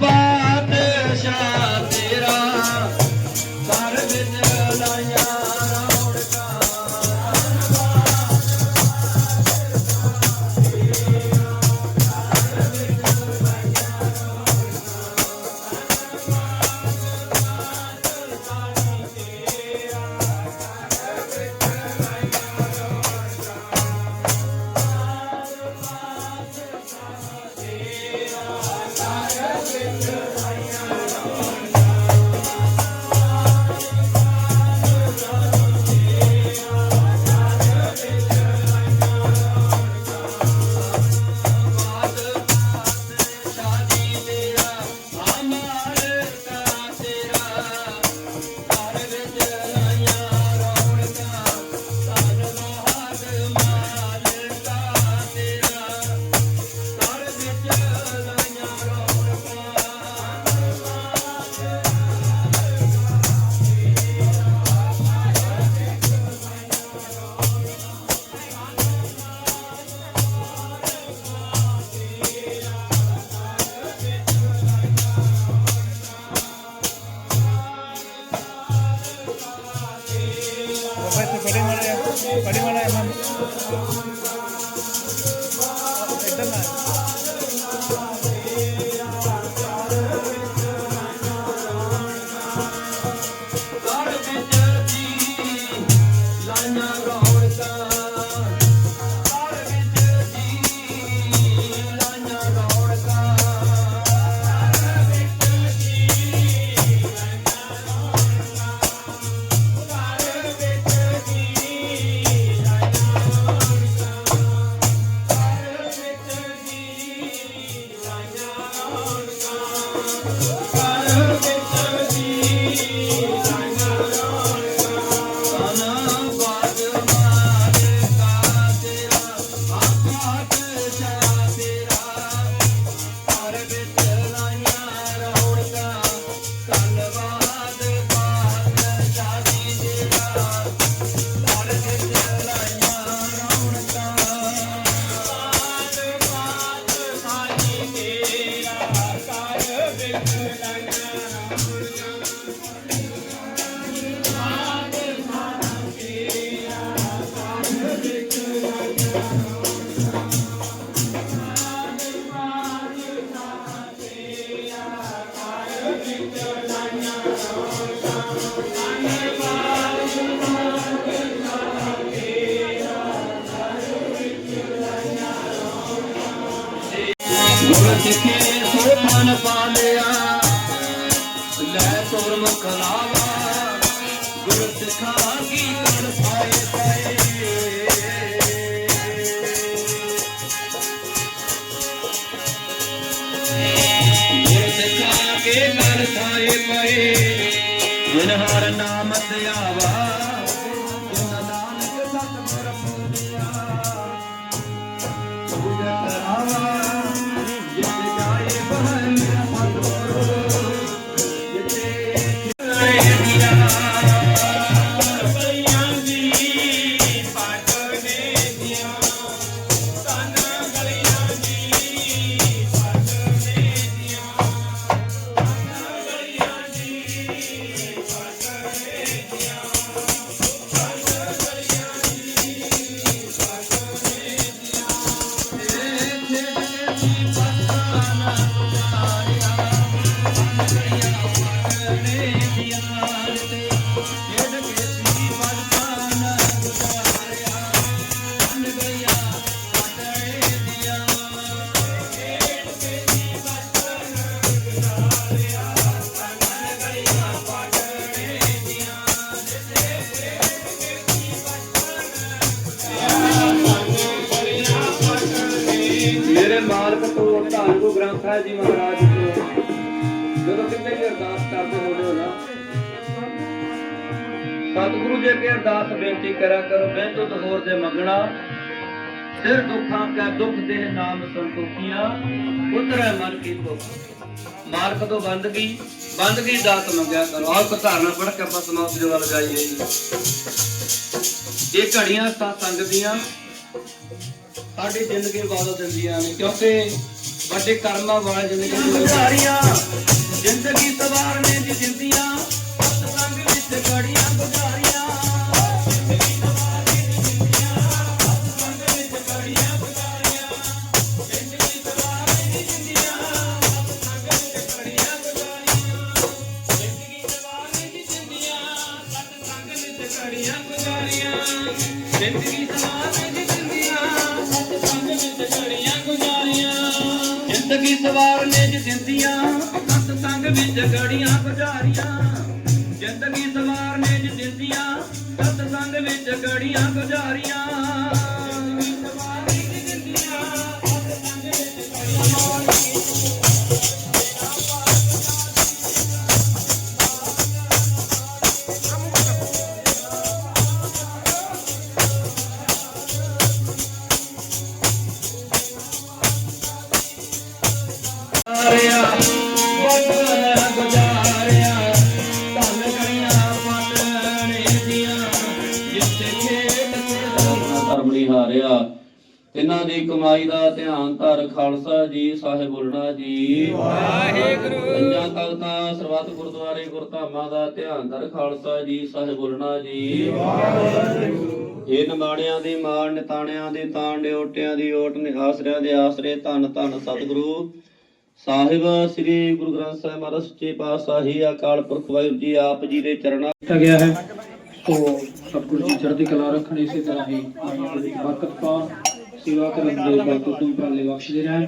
Bye. Senhor. ਸੱਜ ਕੇ ਸੋ ਮਨ ਪਾ ਲਿਆ ਲੈ ਤੋਰ ਮਕਲਾਵਾ ਗੁਰ ਸਿਖਾ ਕੀ ਤੜਫਾਏ ਪਏ ਗੁਰ ਸਿਖਾ ਕੇ ਤੜਫਾਏ ਪਏ। ਬਿਨਹਾਰ ਨਾਮ Yeah. ਗੁਰੂ ਗ੍ਰੰਥ ਸਾਹਿਬ ਜੀ ਮਹਾਰਾਜ ਤੋਂ ਜਦੋਂ ਕਿਤੇ ਵੀ ਅਰਦਾਸ ਕਰਦੇ ਹੁੰਦੇ ਹੋ ਨਾ, ਸਤਿਗੁਰੂ ਜੀ ਅੱਗੇ ਅਰਦਾਸ ਬੇਨਤੀ ਕਰਿਆ ਕਰੋ ਬੇਨਤੋ ਤੋਂ ਹੋਰ ਦੇ ਮੰਗਣਾ, ਸਿਰ ਦੁੱਖਾਂ ਕਾ ਦੁੱਖ ਦੇ ਨਾਮ ਸੰਤੋਖੀਆਂ, ਉਤਰੈ ਮਨ ਕੀ ਭੁੱਖ। ਮਾਰਗ ਤੋਂ ਬੰਦਗੀ ਬੰਦਗੀ ਦਾਤ ਮੰਗਿਆ ਕਰੋ। ਆਹ ਧਾਰਨਾ ਪੜ ਕੇ ਆਪਾਂ ਸਮਾਪਤ ਜਵਾ ਲਗਾਈਏ ਜੀ ਇਹ ਘੜੀਆਂ ਸਤ ਦੀਆਂ ਸਾਡੀ ਜ਼ਿੰਦਗੀ ਬਦਲ ਦਿੰਦੀਆਂ ਨੇ, ਕਿਉਂਕਿ ਵੱਡੇ ਕਰਮਾਂ ਵਾਲੇ ਜ਼ਿੰਦਗੀ ਗੁਜ਼ਾਰੀਆਂ ਜ਼ਿੰਦਗੀ ਸਵਾਰਨੇ ਦੀ ਜ਼ਿੰਦੀਆਂ ਸਤ ਸੰਗ ਵਿੱਚ ਘੜੀਆਂ ਗੁਜ਼ਾਰੀਆਂ। ਜ਼ਿੰਦਗੀ ਸਵਾਰਨੇ ਦੀ ਜ਼ਿੰਦੀਆਂ ਸਤ ਸੰਗ ਵਿੱਚ ਘੜੀਆਂ ਗੁਜ਼ਾਰੀਆਂ। ਜ਼ਿੰਦਗੀ ਸਵਾਰਨੇ ਦੀ ਦਿੰਦੀਆਂ। ਸਤ ਸੰਗ ਵਿੱਚ ਗੜੀਆਂ ਗੁਜ਼ਾਰੀਆਂ। ਧਰਮ ਨਿਹਾਰਿਆ। ਤਿੰਨਾਂ ਦੀ ਕਮਾਈ ਦਾ ਧਿਆਨ ਧਰ ਖਾਲਸਾ ਜੀ ਸਾਹਿਬ ਬੋਲਣਾ ਜੀ। ਵਾਹਿਗੁਰੂ। ਪੰਜਾਂ ਤਖਤਾਂ ਸਰਬੱਤ ਗੁਰਦੁਆਰੇ ਗੁਰਧਾਮਾਂ ਦਾ ਧਿਆਨ ਧਰ ਖਾਲਸਾ ਜੀ ਸਾਹਿਬ ਬੋਲਣਾ ਜੀ। ਵਾਹਿਗੁਰੂ। ਇਹ ਨਮਾਣਿਆਂ ਦੀ ਮਾਣ ਨਿਤਾਣਿਆਂ ਦੀ ਤਾਣ ਡਿਓਟਿਆਂ ਦੀ ਓਟ ਨੇ ਆਸਰਿਆਂ ਦੇ ਆਸਰੇ ਧੰਨ ਧੰਨ ਸਤਿਗੁਰੂ। ਸਾਹਿਬ ਸ੍ਰੀ ਗੁਰੂ ਗ੍ਰੰਥ ਸਾਹਿਬ ਮਹਾਰਾਜ ਸੱਚੇ ਪਾਤਸ਼ਾਹੀ ਅਕਾਲ ਪੁਰਖ ਵਾਹਿਗੁਰੂ ਜੀ ਆਪ ਜੀ ਦੇ ਚਰਨਾਂ ਕੀਤਾ ਗਿਆ ਹੈ। ਸੋ ਸਤਿਗੁਰੂ ਜੀ ਚੜ੍ਹਦੀ ਕਲਾ ਰੱਖਣ ਇਸੇ ਤਰ੍ਹਾਂ ਹੀ ਬਰਕਤ ਪਾਉਣ, ਸੇਵਾ ਕਰਨ ਦੇ ਬਰਕਤ ਤੋਂ ਉਪਰਾਲੇ ਬਖਸ਼ਦੇ ਰਹਿਣ।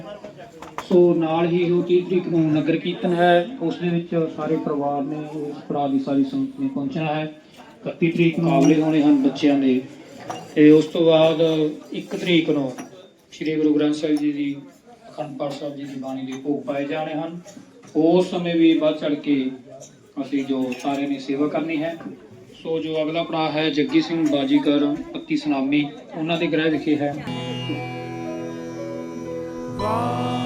ਸੋ ਨਾਲ ਹੀ ਜੋ 30 ਤਰੀਕ ਨੂੰ ਨਗਰ ਕੀਰਤਨ ਹੈ, ਉਸ ਦੇ ਵਿੱਚ ਸਾਰੇ ਪਰਿਵਾਰ ਨੇ, ਉਸ ਪੜਾ ਦੀ ਸਾਰੀ ਸੰਗਤ ਨੇ ਪਹੁੰਚਣਾ ਹੈ। 31 ਤਰੀਕ ਨੂੰ ਮੁਕਾਬਲੇ ਹੋਣੇ ਹਨ ਬੱਚਿਆਂ ਦੇ। ਤੇ ਉਸ ਤੋਂ ਬਾਅਦ 1 ਤਰੀਕ ਨੂੰ ਸ੍ਰੀ ਗੁਰੂ ਗ੍ਰੰਥ ਸਾਹਿਬ ਜੀ ਦੀ, ਅਖੰਡ ਪਾਠ ਸਾਹਿਬ ਜੀ ਦੀ ਬਾਣੀ ਦੇ ਭੋਗ ਪਾਏ ਜਾਣੇ ਹਨ। ਉਸ ਸਮੇਂ ਵੀ ਵੱਧ ਚੜ ਕੇ ਅਸੀਂ ਜੋ ਸਾਰੇ ਨੇ ਸੇਵਾ ਕਰਨੀ ਹੈ। ਸੋ ਜੋ ਅਗਲਾ ਭਰਾ ਹੈ ਜੱਗੀ ਸਿੰਘ ਬਾਜੀਕਰ ਪੱਤੀ ਸੁਨਾਮੀ, ਉਹਨਾਂ ਦੇ ਗ੍ਰਹਿ ਵਿਖੇ ਹੈ। ਵਾਹਿਗੁਰੂ